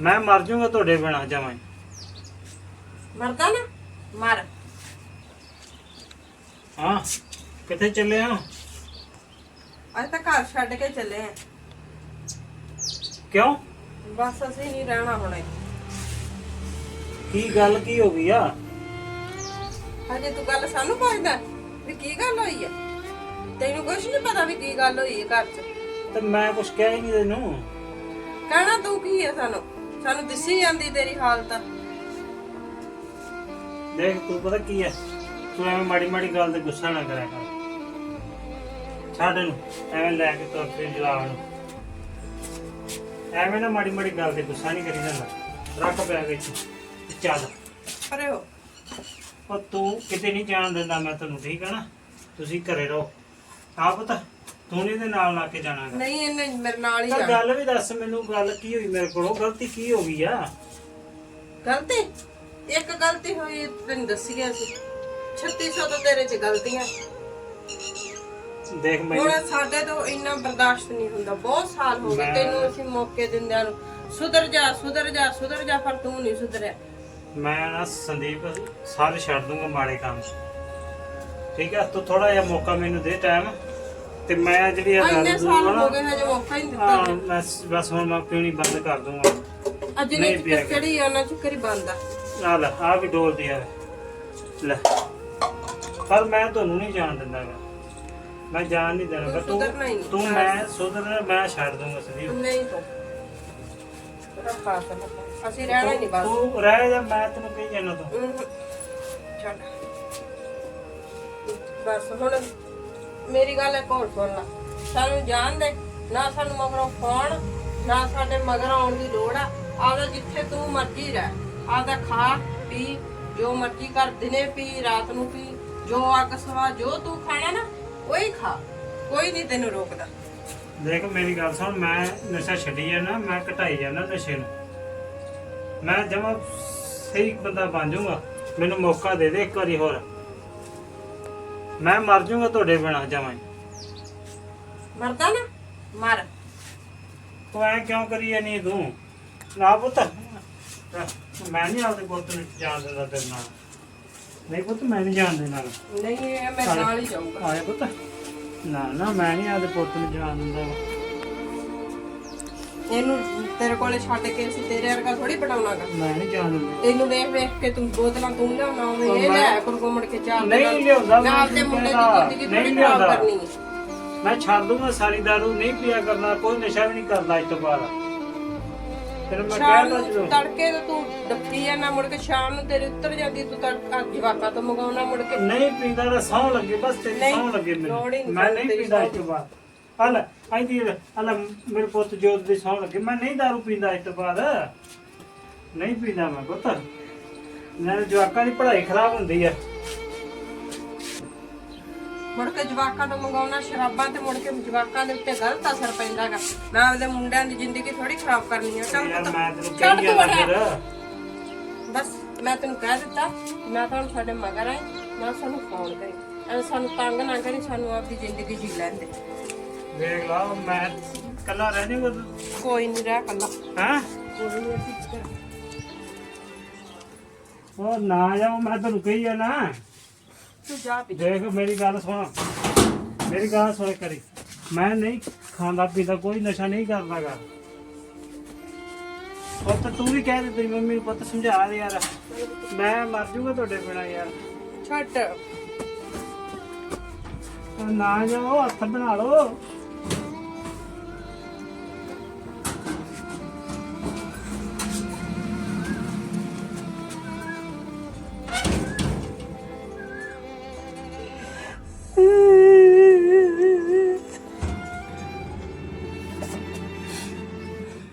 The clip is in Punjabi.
ਮੈਂ ਮਰ ਜਾਊਂਗਾ ਤੁਹਾਡੇ ਬਿਨਾ ਜਮਾਂ ਮਰਦਾ ਨਾ? ਮਰ। ਹਾਂ ਕਿੱਥੇ ਚੱਲੇ ਆ? ਅੱਜ ਤਾਂ ਘਰ ਛੱਡ ਕੇ ਚੱਲੇ ਆ। ਕਿਉਂ? ਬਸ ਅਸੀਂ ਨਹੀਂ ਰਹਿਣਾ ਹੁਣ ਇੱਥੇ। ਕੀ ਗੱਲ ਕੀ ਹੋ ਗਈ ਆ? ਹਜੇ ਤੂੰ ਗੱਲ ਸਾਨੂੰ ਪੁੱਛਦਾ ਵੀ ਕੀ ਗੱਲ ਹੋਈ ਹੈ ਤੈਨੂੰ ਕੁਝ ਨਹੀਂ ਪਤਾ ਵੀ ਕੀ ਗੱਲ ਹੋਈ ਹੈ ਘਰ 'ਚ। ਤੇ ਮੈਂ ਕੁਝ ਕਿਹਾ ਹੀ ਨਹੀਂ ਤੈਨੂੰ। ਕਹਿਣਾ ਤੂੰ ਕੀ ਹੈ ਸਾਨੂੰ? ਸਾਨੂੰ ਦਿਸੀ ਜਾਂਦੀ ਤੇਰੀ ਹਾਲਤ। ਦੇਖ ਤੂੰ ਪਤਾ ਕੀ ਹੈ ਤੂੰ ਐਵੇਂ ਮਾੜੀ ਮਾੜੀ ਗੱਲ ਤੇ ਗੁੱਸਾ ਨਾ ਕਰਿਆ ਕਰ। ਛੱਡ ਇਹਨੂੰ ਐਵੇਂ ਲੈ ਕੇ ਤੁਰ ਫਿਰ ਜਵਾਬ ਨੂੰ। ਐਵੇਂ ਨਾ ਮਾੜੀ ਮਾੜੀ ਗੱਲ ਤੇ ਗੁੱਸਾ ਨਹੀਂ ਕਰੀ ਜਾਂਦਾ। ਰੱਖ ਪਿਆ ਵਿੱਚ ਤੇ ਚੱਲ। ਅਰੇ ਹੋ। ਉਹ ਤੂੰ ਕਿਤੇ ਨਹੀਂ ਜਾਣ ਦਿੰਦਾ ਮੈਂ ਤੈਨੂੰ ਠੀਕ ਹੈ ਨਾ? ਤੁਸੀਂ ਘਰੇ ਰਹੋ। ਆ ਪਤਾ। ਤੂੰ ਨਹੀਂ ਦੇ ਨਾਲ ਲਾ ਕੇ ਜਾਣਾ ਗਾ। ਨਹੀਂ ਇਹਨੇ ਮੇਰੇ ਨਾਲ ਹੀ ਪਰ ਜਾਣਾ। ਗੱਲ ਵੀ ਦੱਸ ਮੈਨੂੰ ਗੱਲ ਕੀ ਹੋਈ ਮੇਰੇ ਕੋਲੋਂ? ਗਲਤੀ ਕੀ ਹੋ ਗਈ ਆ? ਗਲਤੀ? ਇੱਕ ਗਲਤੀ ਹੋਈ ਤੈਨੂੰ ਦੱਸੀ ਗਿਆ ਸੀ। 3600 ਤਾਂ ਤੇਰੇ 'ਚ ਗਲਤੀਆਂ। ਦੇਖ ਮੈਂ ਹੁਣ ਸਾਡੇ ਤੋਂ ਇੰਨਾ ਬਰਦਾਸ਼ਤ ਨਹੀਂ ਹੁੰਦਾ। ਬਹੁਤ ਸਾਲ ਹੋ ਗਏ ਮੈਂ- ਤੈਨੂੰ ਅਸੀਂ ਮੌਕੇ ਦਿੰਦਿਆਂ ਨੂੰ। ਸੁਧਰ ਜਾ ਸੁਧਰ ਜਾ ਸੁਧਰ ਜਾ ਪਰ ਤੂੰ ਨਹੀਂ ਸੁਧਰਿਆ। ਮੈਂ ਨਾ ਸੰਦੀਪ ਸਾਰੇ ਛੱਡ ਦੂੰਗਾ ਮਾੜੇ ਕੰਮ ਠੀਕ ਹੈ ਤੂੰ ਥੋੜਾ ਜਿਹਾ ਮੌਕਾ ਮੈਨੂੰ ਦੇ ਟਾਈਮ ਤੇ ਮੈਂ ਜਿਹੜੀ ਇਹ ਇੰਨੇ ਸਾਲ ਹੋ ਗਏ ਹਜੇ ਮੌਕਾ ਹੀ ਨਹੀਂ ਦਿੱਤਾ ਹਾਂ ਮੈਂ ਬਸ ਹੁਣ ਮੈਂ ਪੀਣੀ ਬੰਦ ਕਰ ਦੂੰਗਾ। ਅੱਜ ਨਹੀਂ ਪਿਆ ਚੜੀ ਆ ਉਹਨਾਂ ਚਿੱਕਰ ਬੰਦ ਆ? ਆ ਲੈ ਆ ਵੀ ਡੋਲਦੀ ਆ। ਲੈ ਪਰ ਮੈਂ ਤੁਹਾਨੂੰ ਨਹੀਂ ਜਾਣ ਦਿੰਦਾ ਗਾ। ਮੈਂ ਜਾਣ ਨਹੀਂ ਦੇਣਾ। ਤੂੰ ਤੂੰ ਮੈਂ ਸੁਧਰ ਮੈਂ ਛੱਡ ਦੂੰਗਾ ਸੰਦੀਪ। ਨਹੀਂ ਤੂੰ। ਅਸੀਂ ਰਹਿਣਾ ਨਹੀਂ ਬਸ। ਤੂੰ ਰਹਿ ਜਾ ਮੈਂ ਤੈਨੂੰ ਕਹੀ ਜਾਣਾ ਤੂੰ। ਛੱਡ ਬਸ ਹੁਣ ਮੇਰੀ ਗੱਲ ਇੱਕ ਹੋਰ ਸੁਣ ਲੈ। ਸਾਨੂੰ ਜਾਣ ਦੇ, ਨਾ ਸਾਨੂੰ ਮਗਰੋਂ ਫੋਨ, ਨਾ ਸਾਡੇ ਮਗਰ ਆਉਣ ਦੀ ਲੋੜ ਆ। ਆਪਦਾ ਜਿੱਥੇ ਤੂੰ ਮਰਜ਼ੀ ਰਹਿ। ਆਪਦਾ ਖਾ, ਪੀ, ਜੋ ਮਰਜ਼ੀ ਕਰ ਦਿਨੇ ਪੀ, ਰਾਤ ਨੂੰ ਪੀ, ਜੋ ਅੱਗ ਸਵਾ, ਜੋ ਤੂੰ ਖਾਣਾ ਨਾ, ਉਹੀ ਖਾ। ਕੋਈ ਨਹੀਂ ਤੈਨੂੰ ਰੋਕਦਾ। ਦੇਖ ਮੇਰੀ ਗੱਲ ਸੁਣ, ਮੈਂ ਨਸ਼ਾ ਛੱਡੀ ਜਾਣਾ ਮੈਂ ਘਟਾਈ ਜਾਣਾ ਨਸ਼ੇ ਨੂੰ। ਮੈਂ ਜਮਾ ਸਹੀ ਬੰਦਾ ਬਣ ਜਾਊਗਾ। ਮੈਨੂੰ ਮੌਕਾ ਦੇ ਦੇ ਇੱਕ ਵਾਰੀ ਹੋਰ। ਮੈਂ ਮਰ ਜਾਊਂਗਾ ਤੁਹਾਡੇ ਬਿਨਾ ਹੀ। ਮਰਦਾ ਨਾ? ਮਰ। ਤੂੰ ਐ ਕਿਉਂ ਕਰੀ ਜਾਨੀ ਤੂੰ? ਨਾ ਪੁੱਤ। ਮੈਂ ਨਹੀਂ ਆਪਦੇ ਪੁੱਤ ਨੂੰ ਜਾਣ ਦਿੰਦਾ ਤੇਰੇ ਨਾਲ। ਨਹੀਂ ਪੁੱਤ ਮੈਂ ਨਹੀਂ ਜਾਣ ਦੇਣਾ ਨਹੀਂ ਇਹ ਮੈਂ ਨਾਲ ਹੀ ਜਾਊਂਗਾ। ਆਏ ਪੁੱਤ। ਨਾ ਨਾ ਮੈਂ ਨਹੀਂ ਆਪਦੇ ਪੁੱਤ ਨੂੰ ਜਾਣ ਦਿੰਦਾ। ਇਹਨੂੰ ਤੇਰੇ ਕੋਲੇ ਛੱਡ ਕੇ ਅਸੀਂ ਤੇਰੇ ਵਰਗਾ ਥੋੜੀ ਪਟਾਉਣਾਗਾ। ਮੈਂ ਨਹੀਂ ਜਾਣ ਦਿੰਦਾ। ਤੈਨੂੰ ਵੇਖ ਵੇਖ ਕੇ ਤੂੰ ਬੋਤਲਾਂ ਤੂੰ ਲਿਆਉਣਾ ਹੋਵੇ ਇਹ ਲੈ ਕਰ ਘੁੰਮੜ ਕੇ ਚਾਰ ਨਹੀਂ ਲਿਆਉਂਦਾ ਮੈਂ ਆਪਦੇ ਮੁੰਡੇ ਦੀ ਜ਼ਿੰਦਗੀ ਥੋੜੀ ਖਰਾਬ। ਕਰਨੀ ਹੈ। ਮੈਂ ਛੱਡ ਦੂੰਗਾ ਸਾਰੀ ਦਾਰੂ ਨਹੀਂ ਪੀਆ ਕਰਨਾ ਕੋਈ ਨਸ਼ਾ ਵੀ ਨਹੀਂ ਕਰਦਾ ਅੱਜ ਤੋਂ ਬਾਅਦ। ਤੈਨੂੰ ਮੈਂ ਸ਼ਾਮ ਕਹਿ ਨੂੰ ਜਦੋਂ। ਤੜਕੇ ਤੋਂ ਤੂੰ ਡੱਫੀ ਆ ਨਾ ਮੁੜ ਕੇ ਸ਼ਾਮ ਨੂੰ ਤੇਰੇ ਉੱਤਰ ਜਾਂਦੀ ਤੂੰ ਤੜਕਾ ਜਵਾਕਾਂ ਤੋਂ ਮੰਗਾਉਣਾ ਮੁੜ ਕੇ। ਨਹੀਂ ਪੀਂਦਾ ਤਾਂ ਸੌਂ ਲੱਗੇ ਬਸ ਤੇਰੀ ਨਹੀਂ, ਸੌਂ ਲੱਗੇ ਲੋੜ ਹੀ ਮੈਨੂੰ ਨਹੀਂ ਮੈਂ ਸਾਨੂੰ ਨਹੀਂ ਤੇਰੀ ਪੀਂਦਾ ਅੱਜ ਸਹੁੰ ਤੋਂ ਬਾਅਦ। ਹਲ ਆਂਦੀ ਹਲ ਮੇਰੇ ਪੁੱਤ ਜੋਤ ਦੀ ਸੌਂ ਲੱਗੇ। ਮੈਂ ਨਹੀਂ ਦਾਰੂ ਪੀਂਦਾ ਅੱਜ ਤੋਂ ਬਾਅਦ। ਨਹੀਂ ਪੀਂਦਾ ਮੈਂ ਪੁੱਤ। ਨਾ ਜਵਾਕਾਂ ਦੀ ਪੜ੍ਹਾਈ ਖਰਾਬ ਹੁੰਦੀ ਹੈ ਮੁੜ ਕੇ ਜਵਾਕਾਂ ਤੋਂ ਮੰਗਾਉਣਾ ਸ਼ਰਾਬਾਂ ਤੇ ਮੁੜ ਕੇ ਜਵਾਕਾਂ ਦੇ ਉੱਤੇ ਗਲਤ ਅਸਰ ਪੈਂਦਾਗਾ। ਮੈਂ ਆਪਦੇ ਮੁੰਡਿਆਂ ਦੀ ਜ਼ਿੰਦਗੀ ਥੋੜੀ ਖਰਾਬ ਕਰਨੀ ਆ। ਚੱਲ ਯਾਰ ਮੈਂ ਤੈਨੂੰ ਛੱਡ ਕਹੀ ਤੂੰ ਬੜਾ। ਬਸ ਮੈਂ ਤੈਨੂੰ ਕਹਿ ਦਿੱਤਾ ਮੈਂ ਤਾਂ ਹੁਣ ਸਾਡੇ ਮਗਰ ਆਈ। ਨਾ ਸਾਨੂੰ ਫੋਨ ਕਰੀ ਐ ਸਾਨੂੰ ਤੰਗ ਨਾ ਕਰੀ ਸਾਨੂੰ ਆਪਦੀ ਜ਼ਿੰਦਗੀ ਜੀ ਲੈਣ ਦੇ। ਵੇਖ ਲਾ ਮੈਂ ਕੱਲਾ ਰਹਿ ਜਾਊਂਗਾ ਕੋਈ ਨਹੀਂ ਰਹਿ ਕੱਲਾ ਹਾਂ? ਉਹ ਨਾ ਜਾਓ ਮੈਂ ਤੈਨੂੰ ਕਹੀ ਜਾਣਾ ਤੂੰ ਜਾ ਪੀ ਦੇਖ ਮੇਰੀ ਗੱਲ ਸੁਣ। ਮੇਰੀ ਗੱਲ ਸੁਣ ਕਰੀ ਮੈਂ ਨਹੀਂ ਖਾਂਦਾ ਪੀਂਦਾ ਕੋਈ ਨਸ਼ਾ ਨਹੀਂ ਕਰਦਾਗਾ ਪੁੱਤ ਤੂੰ ਵੀ ਕਹਿ ਦੇ ਤੇਰੀ ਮੰਮੀ ਨੂੰ ਪੁੱਤ ਸਮਝਾ ਦੇ ਯਾਰ। ਮੈਂ ਮਰ ਜਾਊਗਾ ਤੁਹਾਡੇ ਬਿਨਾ ਯਾਰ। ਛੱਡ। ਨਾ ਜਾਓ ਹੱਥ ਬਣਾ ਲਓ।